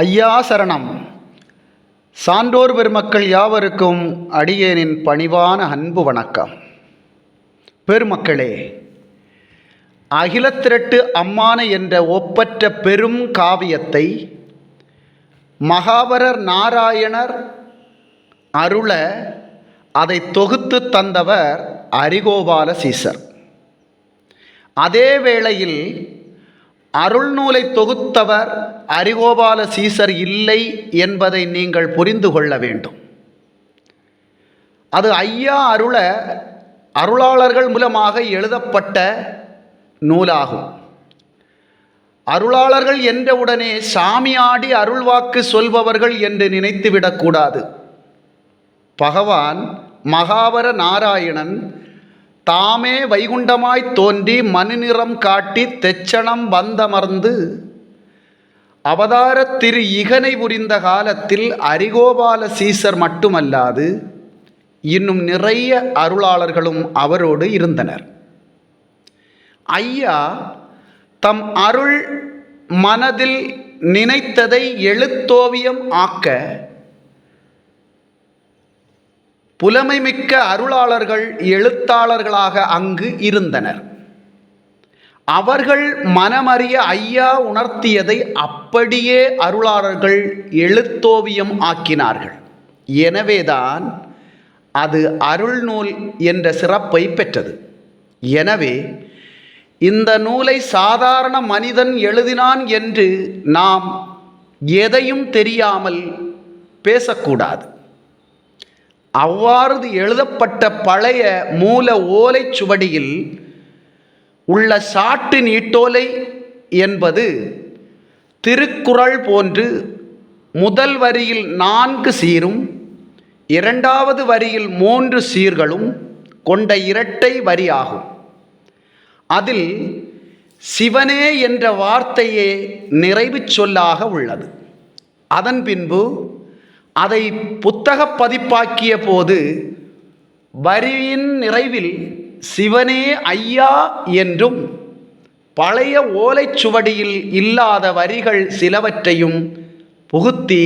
ஐயா சரணம். சான்றோர் பெருமக்கள் யாவருக்கும் அடியேனின் பணிவான அன்பு வணக்கம். பெருமக்களே அகிலத்திரட்டு அம்மான என்ற ஒப்பற்ற பெரும் காவியத்தை மகாபரர் நாராயணர் அருள அதை தொகுத்து தந்தவர் அரிகோபால சீசர் அதே வேளையில் அருள்நூலை தொகுத்தவர் அரிகோபால சீசர் இல்லை என்பதை நீங்கள் புரிந்து கொள்ள வேண்டும். அது ஐயா அருள அருளாளர்கள் மூலமாக எழுதப்பட்ட நூலாகும். அருளாளர்கள் என்றவுடனே சாமியாடி அருள்வாக்கு சொல்பவர்கள் என்று நினைத்துவிடக்கூடாது பகவான் மகாவர நாராயணன் தாமே வைகுண்டமாய் தோன்றி மனுநிறம் காட்டி தெச்சனம் வந்தமர்ந்து அவதார திரு இகனை புரிந்த காலத்தில் அரிகோபால சீசர் மட்டுமல்லாது இன்னும் நிறைய அருளாளர்களும் அவரோடு இருந்தனர். ஐயா தம் அருள் மனதில் நினைத்ததை எழுத்தோவியம் ஆக்க புலமைமிக்க அருளாளர்கள் எழுத்தாளர்களாக அங்கு இருந்தனர். அவர்கள் மனமறிய ஐயா உணர்த்தியதை அப்படியே அருளாளர்கள் எழுத்தோவியம் ஆக்கினார்கள். எனவேதான் அது அருள்நூல் என்ற சிறப்பை பெற்றது. எனவே இந்த நூலை சாதாரண மனிதன் எழுதினான் என்று நாம் எதையும் தெரியாமல் பேசக்கூடாது. அவ்வாறு எழுதப்பட்ட பழைய மூல ஓலைச் சுவடியில் உள்ள சாட்டு நீட்டோலை என்பது திருக்குறள் போன்று முதல் வரியில் நான்கு சீரும் இரண்டாவது வரியில் மூன்று சீர்களும் கொண்ட இரட்டை வரியாகும். அதில் சிவனே என்ற வார்த்தையே நிறைவு சொல்லாக உள்ளது. அதன் பின்பு அதை புத்தக பதிப்பாக்கிய போது வரியின் நிறைவில் சிவனே ஐயா என்றும் பழைய ஓலைச்சுவடியில் இல்லாத வரிகள் சிலவற்றையும் புகுத்தி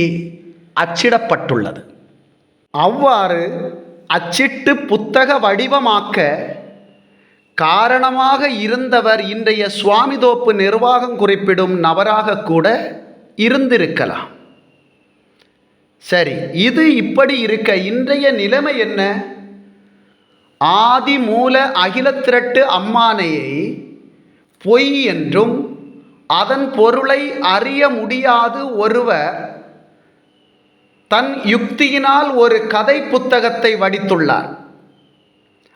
அச்சிடப்பட்டுள்ளது. அவ்வாறு அச்சிட்டு புத்தக வடிவமாக்க காரணமாக இருந்தவர் இன்றைய சுவாமிதோப்பு நிர்வாகம் குறிப்பிடும் நபராக கூட இருந்திருக்கலாம். சரி இது இப்படி இருக்க இன்றைய நிலைமை என்ன? ஆதி மூல அகிலத்திரட்டு அம்மானையை பொய் என்றும் அதன் பொருளை அறிய முடியாது ஒருவர் தன் யுக்தியினால் ஒரு கதை புத்தகத்தை வடித்துள்ளார்.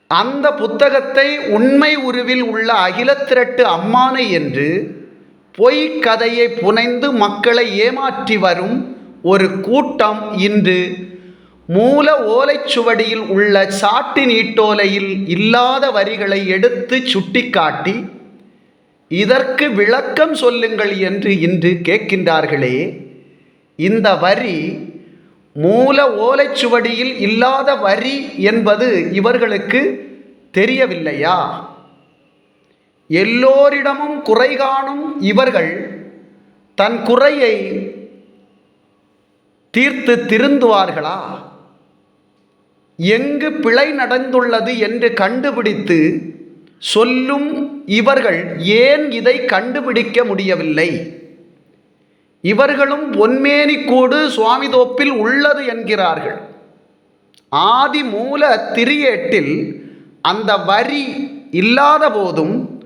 அந்த புத்தகத்தை உண்மை உருவில் உள்ள அகிலத்திரட்டு அம்மானை என்று பொய் கதையை புனைந்து மக்களை ஏமாற்றி வரும் ஒரு கூட்டம் இன்று மூல ஓலைச்சுவடியில் உள்ள சாட்டி நீட்டோலையில் இல்லாத வரிகளை எடுத்து சுட்டிக்காட்டி இதற்கு விளக்கம் சொல்லுங்கள் என்று இன்று கேட்கின்றார்களே இந்த வரி மூல ஓலைச்சுவடியில் இல்லாத வரி என்பது இவர்களுக்கு தெரியவில்லையா? எல்லோரிடமும் குறை காணும் இவர்கள் தன் குறையை தீர்த்து திருந்துவார்களா? எங்கு பிழை நடந்துள்ளது என்று கண்டுபிடித்து சொல்லும் இவர்கள் ஏன் இதை கண்டுபிடிக்க முடியவில்லை? இவர்களும் பொன்மேனி கூடு சுவாமிதோப்பில் உள்ளது என்கிறார்கள். ஆதி மூல திரியேட்டில் அந்த வரி இல்லாத போதும்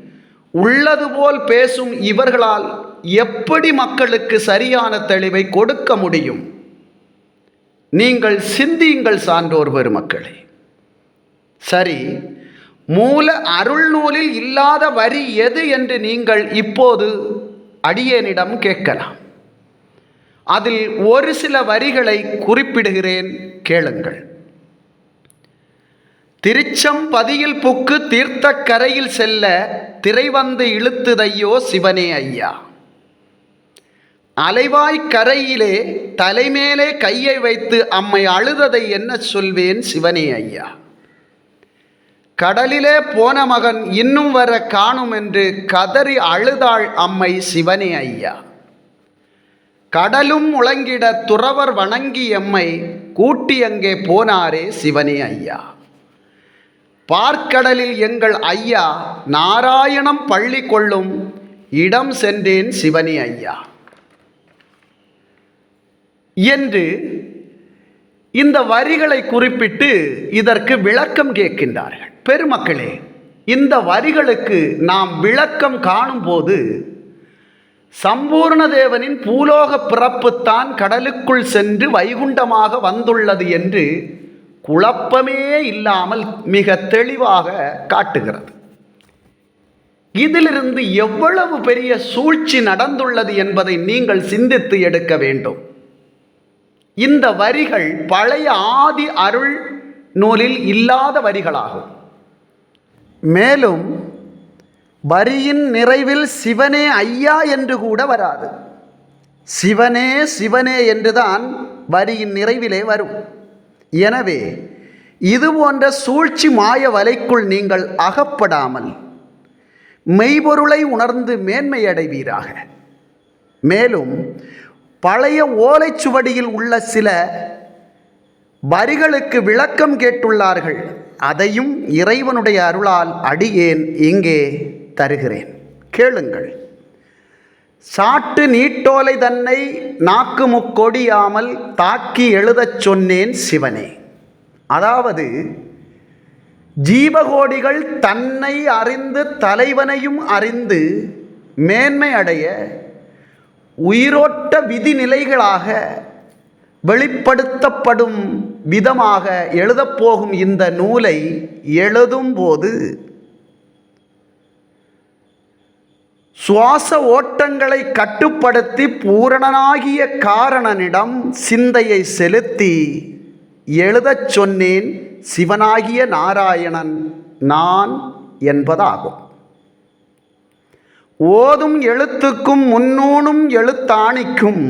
உள்ளது போல் பேசும் இவர்களால் எப்படி மக்களுக்கு சரியான தெளிவை கொடுக்க முடியும்? நீங்கள் சிந்தியுங்கள் சான்றோர் பெருமக்களே. சரி மூல அருள் நூலில் இல்லாத வரி எது என்று நீங்கள் இப்போது அடியேனிடம் கேட்கலாம். அதில் ஒரு சில வரிகளை குறிப்பிடுகிறேன் கேளுங்கள். திருச்சம்பதியில் புக்கு தீர்த்தக்கரையில் செல்ல திரை வந்து இழுத்துதையோ சிவனே ஐயா. அலைவாய் கரையிலே தலைமேலே கையை வைத்து அம்மை அழுததை என்ன சொல்வேன் சிவனே ஐயா? கடலிலே போன மகன் இன்னும் வர காணும் என்று கதறி அழுதாள் அம்மை சிவனே ஐயா. கடலும் முழங்கிட துறவர் வணங்கி எம்மை கூட்டி அங்கே போனாரே சிவனே ஐயா. பார்க்கடலில் எங்கள் ஐயா நாராயணம் பள்ளி கொள்ளும் இடம் சென்றேன் சிவனே ஐயா. என்று இந்த வரிகளை குறிப்பிட்டு இதற்கு விளக்கம் கேட்கின்றார்கள். பெருமக்களே இந்த வரிகளுக்கு நாம் விளக்கம் காணும்போது சம்பூர்ண தேவனின் பூலோக பிறப்புத்தான் கடலுக்குள் சென்று வைகுண்டமாக வந்துள்ளது என்று குழப்பமே இல்லாமல் மிக தெளிவாக காட்டுகிறது. இதிலிருந்து எவ்வளவு பெரிய சூழ்ச்சி நடந்துள்ளது என்பதை நீங்கள் சிந்தித்து எடுக்க வேண்டும். இந்த வரிகள் பழைய ஆதி அருள் நூலில் இல்லாத வரிகளாகும். மேலும் வரியின் நிறைவில் சிவனே ஐயா என்று கூட வராது. சிவனே சிவனே என்றுதான் வரியின் நிறைவிலே வரும். எனவே இது போன்ற சூழ்ச்சி மாய வலைக்குள் நீங்கள் அகப்படாமல் மெய்பொருளை உணர்ந்து மேன்மையடைவீராக. மேலும் பழைய ஓலைச்சுவடியில் உள்ள சில வரிகளுக்கு விளக்கம் கேட்டுள்ளார்கள். அதையும் இறைவனுடைய அருளால் அடியேன் இங்கே தருகிறேன். கேளுங்கள். சாட்டு நீட்டோலை தன்னை நாக்கு முக்கொடியாமல் தாக்கி எழுதச் சொன்னேன் சிவனே. அதாவது ஜீவகோடிகள் தன்னை அறிந்து தலைவனையும் அறிந்து மேன்மை அடைய உயிரோட்ட விதிநிலைகளாக வெளிப்படுத்தப்படும் விதமாக எழுதப்போகும் இந்த நூலை எழுதும்போது சுவாச ஓட்டங்களை கட்டுப்படுத்தி பூரணனாகிய காரணனிடம் சிந்தையை செலுத்தி எழுதச் சொன்னேன் சிவனாகிய நாராயணன் நான் என்பதாகும். ஓதும் எழுத்துக்கும் முன்னூனும் எழுத்தாணிக்கும்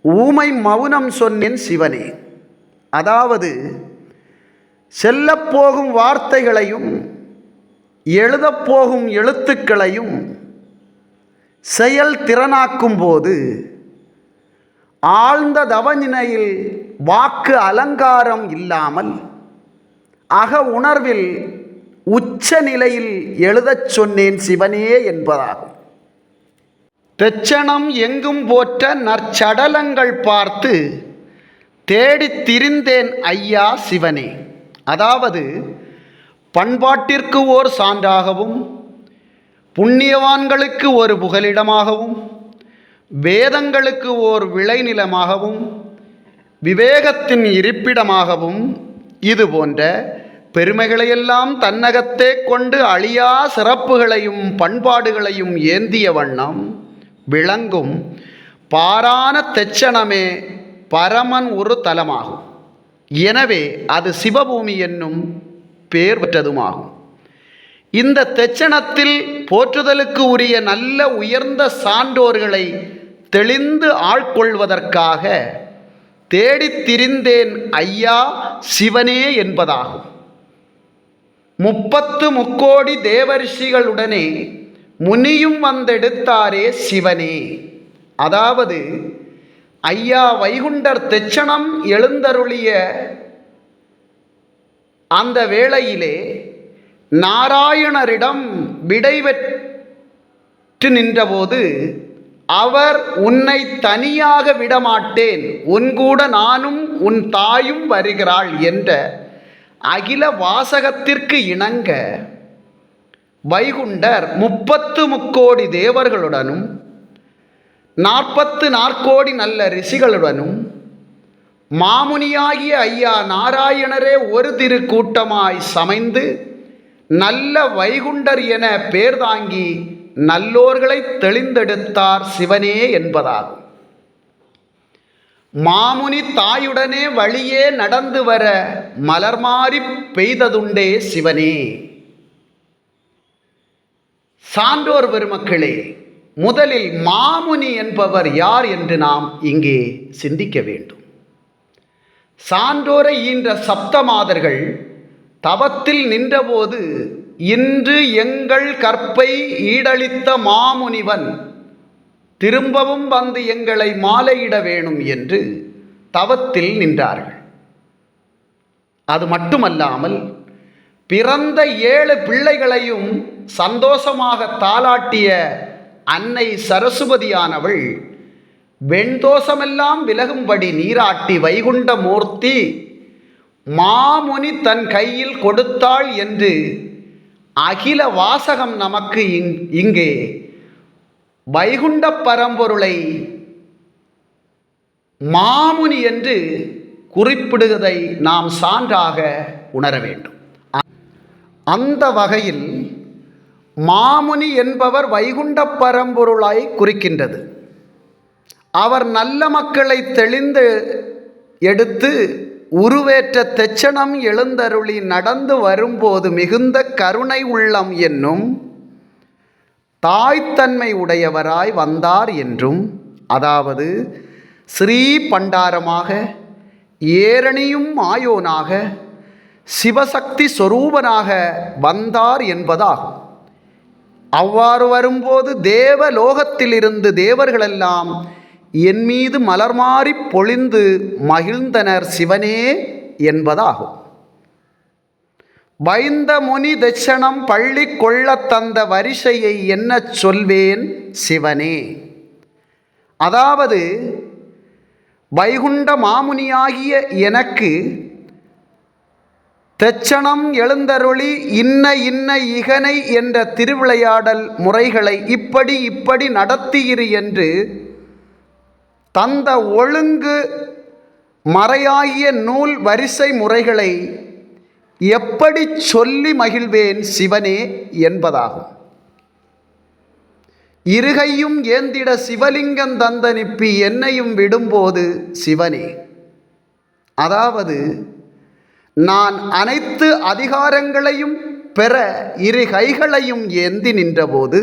ஊமை மௌனம் சொன்னேன் சிவனே. அதாவது செல்லப்போகும் வார்த்தைகளையும் எழுதப்போகும் எழுத்துக்களையும் செயல் திறனாக்கும் போது ஆழ்ந்த தவநினையில் வாக்கு அலங்காரம் இல்லாமல் அக உணர்வில் உச்ச நிலையில் எழுதச் சொன்னேன் சிவனே என்பதாகும். தெச்சனம் எங்கும் போற்ற நற்சடலங்கள் பார்த்து தேடித் திரிந்தேன் ஐயா சிவனே. அதாவது பண்பாட்டிற்கு ஓர் சான்றாகவும் புண்ணியவான்களுக்கு ஒரு புகலிடமாகவும் வேதங்களுக்கு ஓர் விளைநிலமாகவும் விவேகத்தின் இருப்பிடமாகவும் இது போன்ற பெருமைகளையெல்லாம் தன்னகத்தே கொண்டு அழியா சிறப்புகளையும் பண்பாடுகளையும் ஏந்திய வண்ணம் விளங்கும் பாரான தெச்சனமே பரமன் ஒரு தலமாகும். எனவே அது சிவபூமி என்னும் பேர் பெற்றதுமாகும். இந்த தெச்சனத்தில் போற்றுதலுக்கு உரிய நல்ல உயர்ந்த சான்றோர்களை தெளிந்து ஆட்கொள்வதற்காக தேடித் திரிந்தேன் ஐயா சிவனே என்பதாகும். முப்பத்து முக்கோடி தேவரிஷிகளுடனே முனியும் வந்தெடுத்தாரே சிவனே. அதாவது ஐயா வைகுண்டர் தெச்சனம் எழுந்தருளிய அந்த வேளையிலே நாராயணரிடம் விடைபெற்று நின்றபோது அவர் உன்னை தனியாக விடமாட்டேன். உன் கூட நானும் உன் தாயும் வருகிறாள் என்ற அகில வாசகத்திற்கு இணங்க வைகுண்டர் முப்பத்து முக்கோடி தேவர்களுடனும் நாற்பத்து நாற்கோடி நல்ல ரிஷிகளுடனும் மாமுனியாகிய ஐயா நாராயணரே ஒரு திருக்கூட்டமாய் சமைந்து நல்ல வைகுண்டர் என பேர் தாங்கி நல்லோர்களை தெளிந்தெடுத்தார் சிவனே என்பதாகும். மாமுனி தாயுடனே வழியே நடந்து வர மலர் மாறி பெய்ததுண்டே சிவனே. சான்றோர் பெருமக்களே முதலில் மாமுனி என்பவர் யார் என்று நாம் இங்கே சிந்திக்க வேண்டும். சான்றோரை ஈன்ற சப்தமாதர்கள் தவத்தில் நின்றபோது இன்று எங்கள் கற்பை ஈடளித்த மாமுனிவன் திரும்பவும் வந்து எங்களை மாலையிட வேணும் என்று தவத்தில் நின்றார்கள். அது மட்டுமல்லாமல் பிறந்த ஏழு பிள்ளைகளையும் சந்தோஷமாக தாளாட்டிய அன்னை சரஸ்வதியானவள் வெண்தோஷமெல்லாம் விலகும்படி நீராட்டி வைகுண்ட மூர்த்தி மாமுனி தன் கையில் கொடுத்தாள் என்று அகில வாசகம் நமக்கு இங் இங்கே வைகுண்ட பரம்பொருளை மாமுனி என்று குறிப்பிடுவதை நாம் சான்றாக உணர வேண்டும். அந்த வகையில் மாமுனி என்பவர் வைகுண்ட பரம்பொருளாய் குறிக்கின்றது. அவர் நல்ல மக்களை தெளிந்து எடுத்து உருவேற்ற தெச்சனம் எழுந்தருளி நடந்து வரும்போது மிகுந்த கருணை உள்ளம் என்னும் தாய்த்தன்மை உடையவராய் வந்தார் என்றும் அதாவது ஸ்ரீ பண்டாரமாக ஏரணியும் மாயோனாக சிவசக்தி சொரூபனாக வந்தார் என்பதாகும். அவ்வாறு வரும்போது தேவ லோகத்திலிருந்து தேவர்களெல்லாம் என் மீது மலர் மாறி பொழிந்து மகிழ்ந்தனர் சிவனே என்பதாகும். வைந்த முனி தட்சணம் பள்ளி கொள்ளத் தந்த வரிசையை என்ன சொல்வேன் சிவனே? அதாவது வைகுண்ட மாமுனியாகிய எனக்கு தெச்சணம் எழுந்தருளி இன்ன இன்ன இகனை என்ற திருவிளையாடல் முறைகளை இப்படி இப்படி நடத்தியிரு என்று தந்த ஒழுங்கு மறையாகிய நூல் வரிசை முறைகளை எப்படி சொல்லி மகிழ்வேன் சிவனே என்பதாகும். இருகையும் ஏந்திட சிவலிங்கம் தந்த நிப்பி என்னையும் விடும்போது சிவனே. அதாவது நான் அனைத்து அதிகாரங்களையும் பெற இரு கைகளையும் ஏந்தி நின்றபோது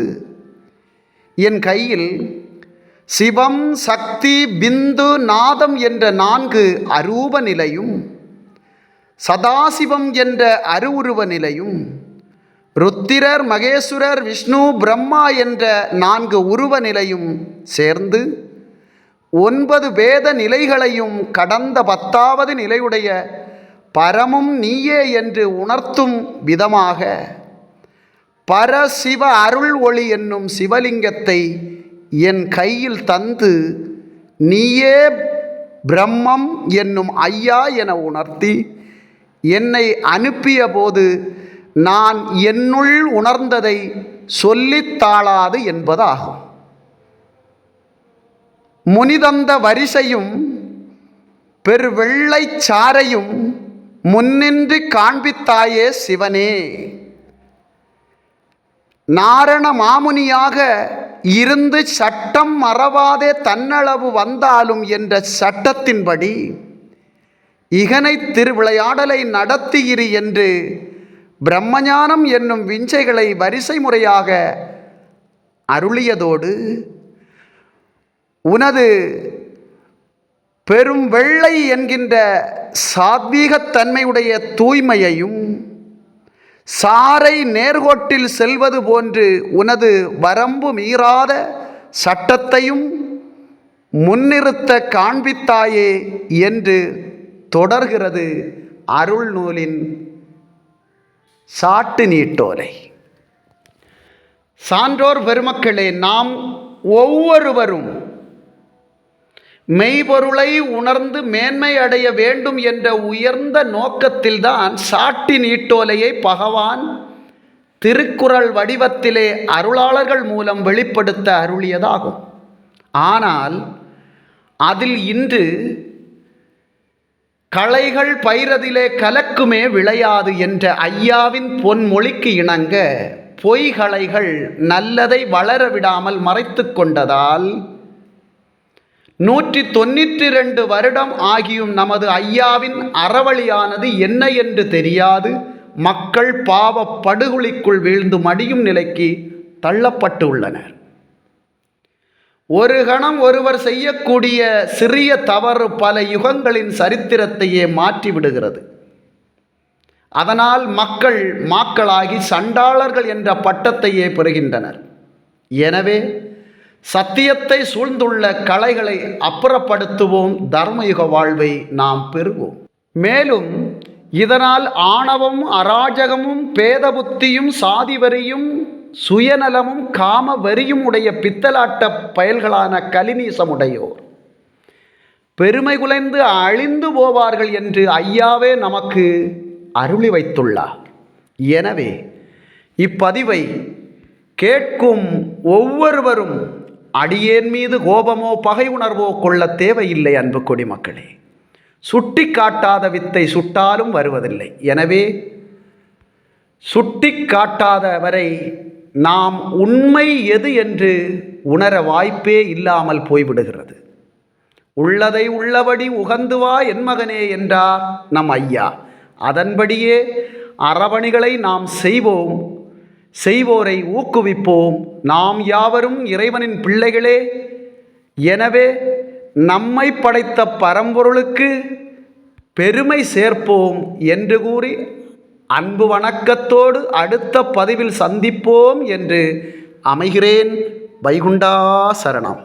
என் கையில் சிவம் சக்தி பிந்து நாதம் என்ற நான்கு அரூப நிலையும் சதாசிவம் என்ற அருவுருவ நிலையும் ருத்திரர் மகேஸ்வரர் விஷ்ணு பிரம்மா என்ற நான்கு உருவ நிலையும் சேர்ந்து ஒன்பது வேத நிலைகளையும் கடந்த பத்தாவது நிலையுடைய பரமும் நீயே என்று உணர்த்தும் விதமாக பரசிவ அருள் ஒளி என்னும் சிவலிங்கத்தை என் கையில் தந்து நீயே பிரம்மம் என்னும் ஐயா என உணர்த்தி என்னை அனுப்பிய போது நான் என்னுள் உணர்ந்ததை சொல்லித்தாளாது என்பதாகும். முனிதந்த வரிசையும் பெருவெள்ளை சாரையும் முன்னின்று காண்பித்தாயே சிவனே. நாரண மாமுனியாக இருந்து சட்டம் மறவாதே தன்னளவு வந்தாலும் என்ற சட்டத்தின்படி இகனை திருவிளையாடலை நடத்தியிரு என்று பிரம்மஞானம் என்னும் விஞ்சைகளை வரிசை முறையாக அருளியதோடு உனது பெரும் வெள்ளை என்கின்ற சாத்வீகத்தன்மையுடைய தூய்மையையும் சாரை நேர்கோட்டில் செல்வது போன்று உனது வரம்பு மீறாத சட்டத்தையும் முன்னிறுத்த காண்பித்தாயே என்று தொடர்கிறது அருள் நூலின் சாட்டு நீட்டோலை. சான்றோர் பெருமக்களே நாம் ஒவ்வொருவரும் மெய்பொருளை உணர்ந்து மேன்மை அடைய வேண்டும் என்ற உயர்ந்த நோக்கத்தில்தான் சாட்டி நீட்டோலையை பகவான் திருக்குறள் வடிவத்திலே அருளாளர்கள் மூலம் வெளிப்படுத்த அருளியதாகும். ஆனால் அதில் இன்று களைகள் பயிரதிலே கலக்குமே விளையாது என்ற ஐயாவின் பொன்மொழிக்கு இணங்க பொய்களைகள் நல்லதை வளர விடாமல் மறைத்து கொண்டதால் நூற்றி தொண்ணூற்றி ரெண்டு வருடம் ஆகியும் நமது ஐயாவின் அறவழியானது என்ன என்று தெரியாது. மக்கள் பாவ படுகொலிக்குள் வீழ்ந்து மடியும் நிலைக்கு தள்ளப்பட்டு உள்ளனர். ஒரு கணம் ஒருவர் செய்யக்கூடிய சிறிய தவறு பல யுகங்களின் சரித்திரத்தையே மாற்றிவிடுகிறது. அதனால் மக்கள் மாக்களாகி சண்டாளர்கள் என்ற பட்டத்தையே பெறுகின்றனர். எனவே சத்தியத்தை சூழ்ந்துள்ள கலைகளை அப்புறப்படுத்துவோம் தர்மயுக வாழ்வை நாம் பெறுவோம். மேலும் இதனால் ஆணவம் அராஜகமும் பேதபுத்தியும் சாதிவரியும் சுயநலமும் காம வரியும் உடைய பித்தலாட்ட பயல்களான கலிநீசமுடையோர். பெருமை குலைந்து அழிந்து போவார்கள் என்று ஐயாவே நமக்கு அருளி வைத்துள்ளார். எனவே இப்பதிவை கேட்கும் ஒவ்வொருவரும் அடியேன் மீது கோபமோ பகை உணர்வோ கொள்ள தேவையில்லை அன்பு குடிமக்களே. சுட்டி காட்டாத வித்தை சுட்டாலும் வருவதில்லை. எனவே சுட்டி காட்டாதவரை நாம் உண்மை எது என்று உணர வாய்ப்பே இல்லாமல் போய்விடுகிறது. உள்ளதை உள்ளபடி உகந்து வா என் மகனே என்றார் நம் ஐயா. அதன்படியே அறவணிகளை நாம் செய்வோம். செய்வோரை ஊக்குவிப்போம். நாம் யாவரும் இறைவனின் பிள்ளைகளே. எனவே நம்மை படைத்த பரம்பொருளுக்கு பெருமை சேர்ப்போம் என்று கூறி அன்பு வணக்கத்தோடு அடுத்த பதிவில் சந்திப்போம் என்று அமைகிறேன் வைகுண்டா சரணம்.